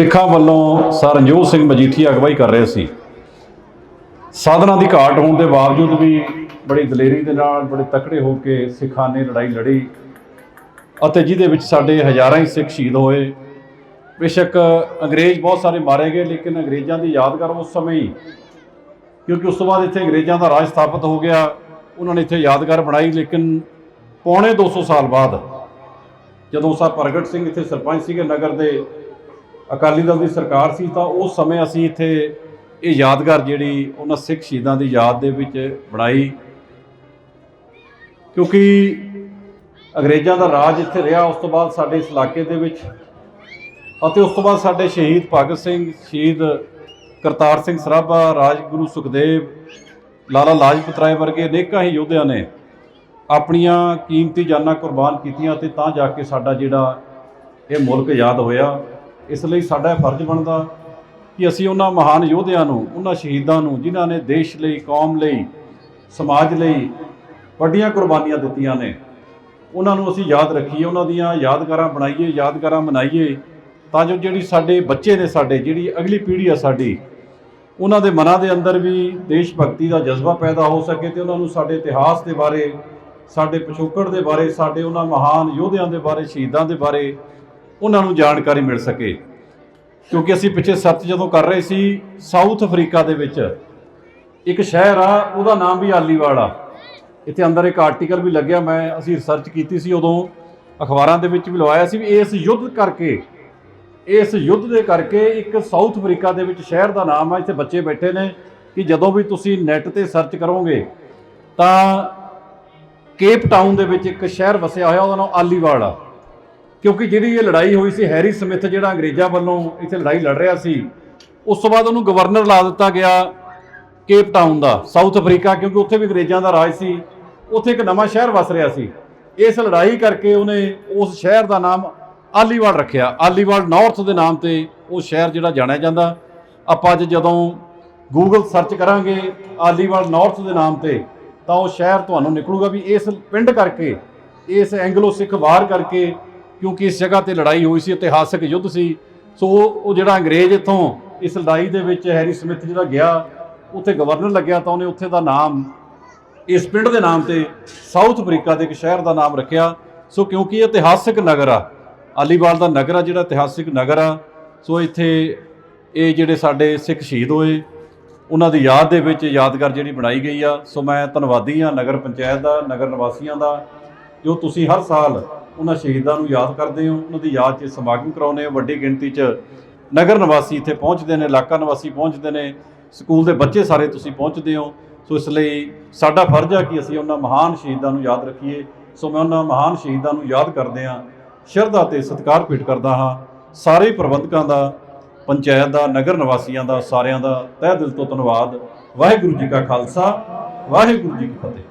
ਸਿੱਖਾਂ ਵੱਲੋਂ ਸਰ ਰਣਜੋਤ ਸਿੰਘ ਮਜੀਠੀਆ ਅਗਵਾਈ ਕਰ ਰਹੇ ਸੀ। ਸਾਧਨਾਂ ਦੀ ਘਾਟ ਹੋਣ ਦੇ ਬਾਵਜੂਦ ਵੀ ਬੜੀ ਦਲੇਰੀ ਦੇ ਨਾਲ, ਬੜੇ ਤਕੜੇ ਹੋ ਕੇ ਸਿੱਖਾਂ ਨੇ ਲੜਾਈ ਲੜੀ ਅਤੇ ਜਿਹਦੇ ਵਿੱਚ ਸਾਡੇ ਹਜ਼ਾਰਾਂ ਹੀ ਸਿੱਖ ਸ਼ਹੀਦ ਹੋਏ। ਬੇਸ਼ੱਕ ਅੰਗਰੇਜ਼ ਬਹੁਤ ਸਾਰੇ ਮਾਰੇ ਗਏ, ਲੇਕਿਨ ਅੰਗਰੇਜ਼ਾਂ ਦੀ ਯਾਦਗਾਰ ਉਸ ਸਮੇਂ ਹੀ, ਕਿਉਂਕਿ ਉਸ ਤੋਂ ਬਾਅਦ ਇੱਥੇ ਅੰਗਰੇਜ਼ਾਂ ਦਾ ਰਾਜ ਸਥਾਪਿਤ ਹੋ ਗਿਆ। ਉਹਨਾਂ ਨੇ ਇੱਥੇ ਯਾਦਗਾਰ ਬਣਾਈ, ਲੇਕਿਨ ਪੌਣੇ 200 ਸਾਲ ਬਾਅਦ ਜਦੋਂ ਸਰ ਪ੍ਰਗਟ ਸਿੰਘ ਇੱਥੇ ਸਰਪੰਚ ਸੀਗੇ ਨਗਰ ਦੇ ਅਕਾਲੀ ਦਲ ਦੀ ਸਰਕਾਰ ਸੀ ਤਾਂ ਉਸ ਸਮੇਂ ਅਸੀਂ ਇੱਥੇ ਇਹ ਯਾਦਗਾਰ ਜਿਹੜੀ ਉਹਨਾਂ ਸਿੱਖ ਸ਼ਹੀਦਾਂ ਦੀ ਯਾਦ ਦੇ ਵਿੱਚ ਬਣਾਈ। ਕਿਉਂਕਿ ਅੰਗਰੇਜ਼ਾਂ ਦਾ ਰਾਜ ਇੱਥੇ ਰਿਹਾ, ਉਸ ਤੋਂ ਬਾਅਦ ਸਾਡੇ ਇਸ ਇਲਾਕੇ ਦੇ ਵਿੱਚ ਅਤੇ ਉਸ ਤੋਂ ਬਾਅਦ ਸਾਡੇ ਸ਼ਹੀਦ ਭਗਤ ਸਿੰਘ, ਸ਼ਹੀਦ ਕਰਤਾਰ ਸਿੰਘ ਸਰਾਭਾ, ਰਾਜਗੁਰੂ ਸੁਖਦੇਵ, ਲਾਲਾ ਲਾਜਪਤ ਰਾਏ ਵਰਗੇ ਅਨੇਕਾਂ ਹੀ ਯੋਧਿਆਂ ਨੇ ਆਪਣੀਆਂ ਕੀਮਤੀ ਜਾਨਾਂ ਕੁਰਬਾਨ ਕੀਤੀਆਂ ਤੇ ਤਾਂ ਜਾ ਕੇ ਸਾਡਾ ਜਿਹੜਾ ਇਹ ਮੁਲਕ ਯਾਦ ਹੋਇਆ। ਇਸ ਲਈ ਸਾਡਾ ਇਹ ਫਰਜ਼ ਬਣਦਾ ਕਿ ਅਸੀਂ ਉਹਨਾਂ ਮਹਾਨ ਯੋਧਿਆਂ ਨੂੰ, ਉਹਨਾਂ ਸ਼ਹੀਦਾਂ ਨੂੰ, ਜਿਨ੍ਹਾਂ ਨੇ ਦੇਸ਼ ਲਈ, ਕੌਮ ਲਈ, ਸਮਾਜ ਲਈ ਵੱਡੀਆਂ ਕੁਰਬਾਨੀਆਂ ਦਿੱਤੀਆਂ ਨੇ, ਉਹਨਾਂ ਨੂੰ ਅਸੀਂ ਯਾਦ ਰੱਖੀਏ, ਉਹਨਾਂ ਦੀਆਂ ਯਾਦਗਾਰਾਂ ਬਣਾਈਏ, ਯਾਦਗਾਰਾਂ ਮਨਾਈਏ, ਤਾਂ ਜੋ ਜਿਹੜੀ ਸਾਡੇ ਬੱਚੇ ਨੇ ਸਾਡੇ, ਜਿਹੜੀ ਅਗਲੀ ਪੀੜ੍ਹੀ ਆ ਸਾਡੀ, ਉਹਨਾਂ ਦੇ ਮਨਾਂ ਦੇ ਅੰਦਰ ਵੀ ਦੇਸ਼ ਭਗਤੀ ਦਾ ਜਜ਼ਬਾ ਪੈਦਾ ਹੋ ਸਕੇ ਤੇ ਉਹਨਾਂ ਨੂੰ ਸਾਡੇ ਇਤਿਹਾਸ ਦੇ ਬਾਰੇ, ਸਾਡੇ ਪਿਛੋਕੜ ਦੇ ਬਾਰੇ, ਸਾਡੇ ਉਹਨਾਂ ਮਹਾਨ ਯੋਧਿਆਂ ਦੇ ਬਾਰੇ, ਸ਼ਹੀਦਾਂ ਦੇ ਬਾਰੇ ਉਹਨਾਂ ਨੂੰ ਜਾਣਕਾਰੀ ਮਿਲ ਸਕੇ। ਕਿਉਂਕਿ ਅਸੀਂ ਪਿੱਛੇ ਸਰਚ ਜਦੋਂ ਕਰ ਰਹੇ ਸੀ, ਸਾਊਥ ਅਫਰੀਕਾ ਦੇ ਵਿੱਚ ਇੱਕ ਸ਼ਹਿਰ ਆ, ਉਹਦਾ ਨਾਮ ਵੀ ਆਲੀਵਾਲ ਆ। ਇੱਥੇ ਅੰਦਰ ਇੱਕ ਆਰਟੀਕਲ ਵੀ ਲੱਗਿਆ, ਮੈਂ ਅਸੀਂ ਰਿਸਰਚ ਕੀਤੀ ਸੀ, ਉਦੋਂ ਅਖਬਾਰਾਂ ਦੇ ਵਿੱਚ ਵੀ ਲਵਾਇਆ ਸੀ ਵੀ ਇਸ ਯੁੱਧ ਕਰਕੇ, ਇਸ ਯੁੱਧ ਦੇ ਕਰਕੇ ਇੱਕ ਸਾਊਥ ਅਫਰੀਕਾ ਦੇ ਵਿੱਚ ਸ਼ਹਿਰ ਦਾ ਨਾਮ ਆ, ਇੱਥੇ ਬੱਚੇ ਬੈਠੇ ਨੇ ਕਿ ਜਦੋਂ ਵੀ ਤੁਸੀਂ ਨੈਟ ਤੇ ਸਰਚ ਕਰੋਗੇ, ਤਾਂ ਕੇਪ ਟਾਊਨ ਦੇ ਵਿੱਚ ਇੱਕ ਸ਼ਹਿਰ ਵਸਿਆ ਹੋਇਆ, ਉਹਦਾ ਨਾਮ ਆਲੀਵਾਲ ਕਿਉਂਕਿ ਜਿਹੜੀ ਇਹ ਲੜਾਈ ਹੋਈ ਸੀ, ਹੈਰੀ ਸਮਿਥ ਜਿਹੜਾ ਅੰਗਰੇਜ਼ਾਂ ਵੱਲੋਂ ਇੱਥੇ ਲੜਾਈ ਲੜ ਰਿਹਾ ਸੀ, ਉਸ ਤੋਂ ਬਾਅਦ ਉਹਨੂੰ ਗਵਰਨਰ ਲਾ ਦਿੱਤਾ ਗਿਆ ਕੇਪ ਟਾਊਨ ਦਾ ਸਾਊਥ ਅਫਰੀਕਾ ਕਿਉਂਕਿ ਉੱਥੇ ਵੀ ਅੰਗਰੇਜ਼ਾਂ ਦਾ ਰਾਜ ਸੀ, ਉੱਥੇ ਇੱਕ ਨਵਾਂ ਸ਼ਹਿਰ ਵਸ ਰਿਹਾ ਸੀ। ਇਸ ਲੜਾਈ ਕਰਕੇ ਉਹਨੇ ਉਸ ਸ਼ਹਿਰ ਦਾ ਨਾਮ ਆਲੀਵਾਲ ਰੱਖਿਆ। ਆਲੀਵਾਲ ਨਾਰਥ ਦੇ ਨਾਮ ਤੇ ਉਹ ਸ਼ਹਿਰ ਜਿਹੜਾ ਜਾਣਿਆ ਜਾਂਦਾ। ਆਪਾਂ ਅੱਜ ਜਦੋਂ ਗੂਗਲ ਸਰਚ ਕਰਾਂਗੇ ਆਲੀਵਾਲ ਨਾਰਥ ਦੇ ਨਾਮ ਤੇ, ਤਾਂ ਉਹ ਸ਼ਹਿਰ ਤੁਹਾਨੂੰ ਨਿਕਲੂਗਾ ਵੀ ਇਸ ਪਿੰਡ ਕਰਕੇ, ਇਸ ਐਂਗਲੋ ਸਿੱਖ ਵਾਰ ਕਰਕੇ ਕਿਉਂਕਿ ਇਸ ਜਗ੍ਹਾ ਤੇ ਲੜਾਈ ਹੋਈ ਸੀ, ਇਤਿਹਾਸਕ ਯੁੱਧ ਸੀ। ਸੋ ਉਹ ਜਿਹੜਾ ਅੰਗਰੇਜ਼ ਇੱਥੋਂ ਇਸ ਲੜਾਈ ਦੇ ਵਿੱਚ ਹੈਰੀ ਸਮਿਥ ਜਿਹੜਾ ਗਿਆ, ਉੱਥੇ ਗਵਰਨਰ ਲੱਗਿਆ ਤਾਂ ਉਹਨੇ ਉੱਥੇ ਦਾ ਨਾਮ, ਇਸ ਪਿੰਡ ਦੇ ਨਾਮ ਤੇ ਸਾਊਥ ਅਫਰੀਕਾ ਦੇ ਇੱਕ ਸ਼ਹਿਰ ਦਾ ਨਾਮ ਰੱਖਿਆ। ਸੋ ਕਿਉਂਕਿ ਇਹ ਇਤਿਹਾਸਕ ਨਗਰ ਆ ਅਲੀਵਾਲ ਦਾ ਨਗਰ ਆ, ਜਿਹੜਾ ਇਤਿਹਾਸਕ ਨਗਰ ਆ, ਸੋ ਇੱਥੇ ਇਹ ਜਿਹੜੇ ਸਾਡੇ ਸਿੱਖ ਸ਼ਹੀਦ ਹੋਏ, ਉਹਨਾਂ ਦੀ ਯਾਦ ਦੇ ਵਿੱਚ ਯਾਦਗਾਰ ਜਿਹੜੀ ਬਣਾਈ ਗਈ ਆ। ਸੋ ਮੈਂ ਧੰਨਵਾਦੀ ਆ ਨਗਰ ਪੰਚਾਇਤ ਦਾ, ਨਗਰ ਨਿਵਾਸੀਆਂ ਦਾ, ਜੋ ਤੁਸੀਂ ਹਰ ਸਾਲ ਉਹਨਾਂ ਸ਼ਹੀਦਾਂ ਨੂੰ ਯਾਦ ਕਰਦੇ ਹੋ, ਉਹਨਾਂ ਦੀ ਯਾਦ 'ਚ ਸਮਾਗਮ ਕਰਾਉਂਦੇ ਹੋ, ਵੱਡੀ ਗਿਣਤੀ 'ਚ ਨਗਰ ਨਿਵਾਸੀ ਇੱਥੇ ਪਹੁੰਚਦੇ ਨੇ, ਇਲਾਕਾ ਨਿਵਾਸੀ ਪਹੁੰਚਦੇ ਨੇ, ਸਕੂਲ ਦੇ ਬੱਚੇ ਸਾਰੇ ਤੁਸੀਂ ਪਹੁੰਚਦੇ ਹੋ। ਸੋ ਇਸ ਲਈ ਸਾਡਾ ਫਰਜ਼ ਆ ਕਿ ਅਸੀਂ ਉਹਨਾਂ ਮਹਾਨ ਸ਼ਹੀਦਾਂ ਨੂੰ ਯਾਦ ਰੱਖੀਏ। ਸੋ ਮੈਂ ਉਹਨਾਂ ਮਹਾਨ ਸ਼ਹੀਦਾਂ ਨੂੰ ਯਾਦ ਕਰਦੇ ਹਾਂ। ਸ਼ਰਧਾ ਤੇ ਸਤਿਕਾਰ ਭੇਟ ਕਰਦਾ ਹਾਂ। ਸਾਰੇ ਪ੍ਰਬੰਧਕਾਂ ਦਾ, ਪੰਚਾਇਤ ਦਾ, ਨਗਰ ਨਿਵਾਸੀਆਂ ਦਾ, ਸਾਰਿਆਂ ਦਾ ਤਹਿ ਦਿਲ ਤੋਂ ਧੰਨਵਾਦ। ਵਾਹਿਗੁਰੂ ਜੀ ਕਾ ਖਾਲਸਾ, ਵਾਹਿਗੁਰੂ ਜੀ ਕੀ ਫਤਿਹ।